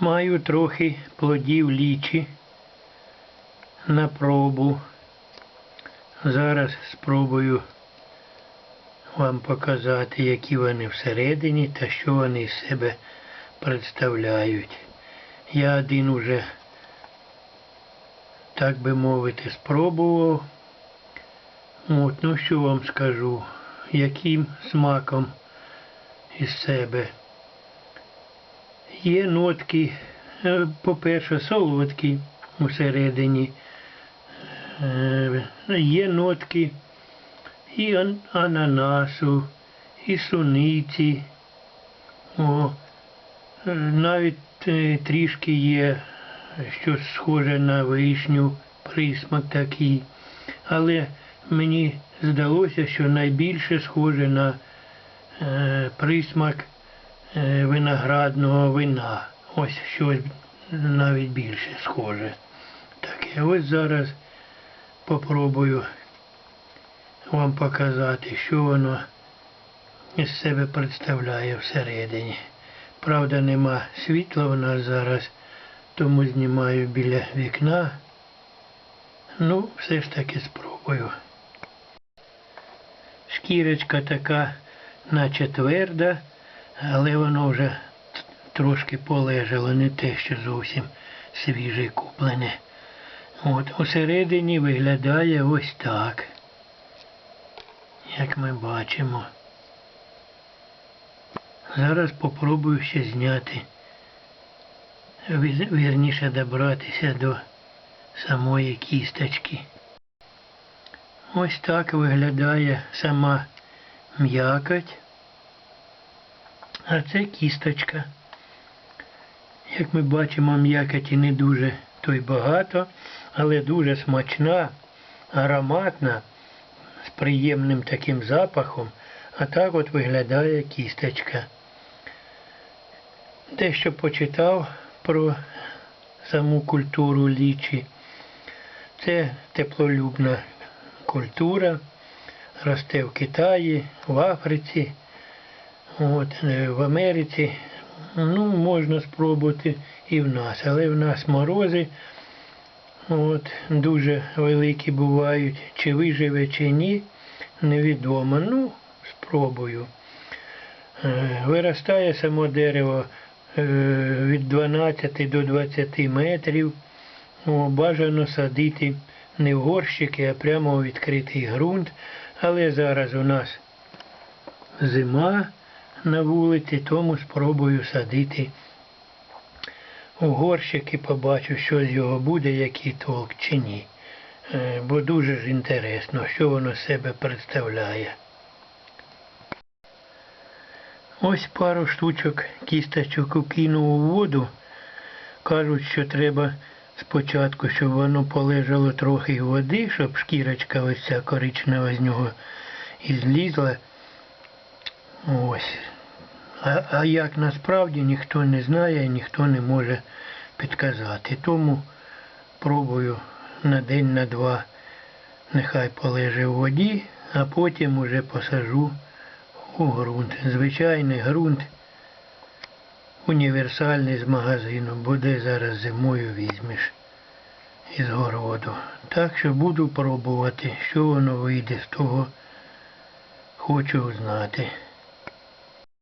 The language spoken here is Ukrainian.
Маю трохи плодів лічі на пробу. Зараз спробую вам показати, які вони всередині та що вони з себе представляють. Я один уже, так би мовити, спробував. От, ну що вам скажу, яким смаком із себе. Є нотки, е, по-перше, солодкі усередині. Е, Є нотки і ананасу, і суниці. О, е, навіть трішки є щось схоже на вишню, присмак такий. Але мені здалося, що найбільше схоже на присмак виноградного вина. Ось щось навіть більше схоже. Таке ось зараз попробую вам показати, що воно із себе представляє всередині. Правда, нема світла в нас зараз, тому знімаю біля вікна. Ну, все ж таки спробую. Шкірочка така, наче тверда, але воно вже трошки полежало, не те, що зовсім свіже куплене. От усередині виглядає ось так, як ми бачимо. Зараз попробую ще зняти, вірніше добратися до самої кісточки. Ось так виглядає сама м'якоть. А це кісточка. Як ми бачимо, м'якоті не дуже то й багато, але дуже смачна, ароматна, з приємним таким запахом. А так от виглядає кісточка. Дещо почитав про саму культуру лічі. Це теплолюбна культура, росте в Китаї, в Африці, от, е, в Америці. Ну, можна спробувати і в нас, але в нас морози от, дуже великі бувають. Чи виживе, чи ні, невідомо. Ну, спробую. Е, Виростає само дерево е, від 12 до 20 метрів. Бажано садити не в горщики, а прямо у відкритий ґрунт. Але зараз у нас зима на вулиці, тому спробую садити у горщики, побачу, що з його буде, який толк чи ні. Е, Бо дуже ж інтересно, що воно себе представляє. Ось пару штучок кісточок укинув у воду. Кажуть, що треба спочатку, щоб воно полежало трохи води, щоб шкірочка ось ця коричнева з нього і злізла. Ось. А, а як насправді ніхто не знає і ніхто не може підказати. Тому пробую на день, на два, нехай полеже в воді, а потім уже посажу у ґрунт. Звичайний ґрунт універсальний з магазину, бо де зараз зимою візьмеш із городу. Так що буду пробувати, що воно вийде з того, хочу знати.